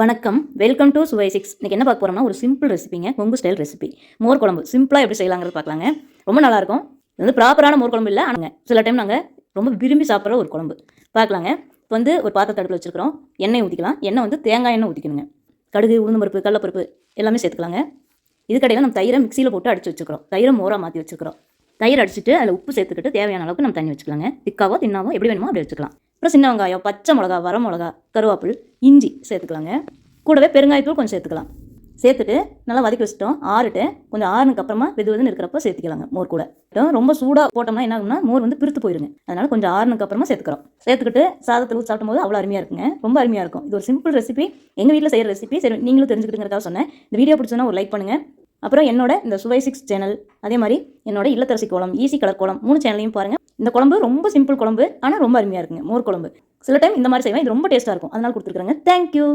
வணக்கம். Welcome to சுவை six இன்றைக்கி என்ன பார்க்க போகிறோம்னா ஒரு சிம்பிள் ரெசிபிங்க கொங்கு ஸ்டைல் ரெசிபி மோர் குழம்பு. சிம்பிளாக எப்படி செய்யலாங்கிறது பார்க்கலாங்க. ரொம்ப நல்லாயிருக்கும். இது வந்து ப்ராப்பரான மோர் குழம்பு இல்லை ஆனால் சில டைம் நாங்கள் ரொம்ப விரும்பி சாப்பிட்ற ஒரு குழம்பு. பார்க்கலாங்க. இப்போ வந்து ஒரு பாத்திரத்தை அடுப்பில் வச்சுருக்கிறோம். எண்ணெய் ஊற்றிக்கலாம் எண்ணெய் வந்து தேங்காய் எண்ணெய் ஊற்றிக்கணுங்க கடுகு உளுந்து பருப்பு கடலப்பருப்பு எல்லாமே சேர்த்துக்கலாங்க. இதுக்கடையில் நம்ம தயிரை மிக்சியில் போட்டு அடிச்சு வச்சுக்கிறோம் தயிரை மோராக மாற்றி வச்சுக்கிறோம் தயிர் அடிச்சுட்டு அதில் உப்பு சேர்த்துக்கிட்டு தேவையான அளவுக்கு நம்ம தண்ணி வச்சுக்கலாங்க. திக்காவோ தின்னாவோ எப்படி வேணுமோ அப்படி வச்சுக்கலாம். அப்புறம் சின்ன வெங்காயம் பச்சை மிளகா வர மிளகா கருவேப்பில் இஞ்சி சேர்த்துக்கலாங்க. கூடவே பெருங்காயத்தூள் கொஞ்சம் சேர்த்துக்கலாம். சேர்த்துட்டு நல்லா வதக்கி வச்சுட்டோம். ஆறுட்டு கொஞ்சம் ஆறுனுக்கு அப்புறமா வெது வெதுன்னு இருக்கிறப்ப சேர்த்துக்கலாங்க மோர் கூட. ரொம்ப சூடாக போட்டோம்னா என்ன ஆகும்னா மோர் வந்து பிரித்து போயிருங்க. அதனால கொஞ்சம் ஆறுனுக்கு அப்புறமா சேர்த்துக்கிறோம். சேர்த்துக்கிட்டு சாதத்தில் ஊற்றி சாப்பிடும்போது அவ்வளோ அருமையாக இருக்குங்க. ரொம்ப அருமையாக இருக்கும். இது ஒரு சிம்பிள் ரெசிபி எங்கள் வீட்டில் செய்கிற ரெசிபி சரி நீங்களும் தெரிஞ்சுக்கிட்டுங்கிறதா சொன்னேன். இந்த வீடியோ பிடிச்சோன்னா ஒரு லைக் பண்ணுங்கள் அப்புறம் என்னோட இந்த சுவை சிக்ஸ் சேனல் அதே மாதிரி என்னோட இல்லத்தரசி கோலம் ஈஸி கலர் கோலம் மூணு சேனலையும் பாருங்கள் இந்த குழம்பு ரொம்ப சிம்பிள் குழம்பு ஆனால் ரொம்ப அருமையாக இருக்குங்க. மோர் குழம்பு. சில டைம் இந்த மாதிரி செய்வேன் இது ரொம்ப டேஸ்ட்டாக இருக்கும். அதனால் கொடுத்துருக்குறேங்க. தேங்க்யூ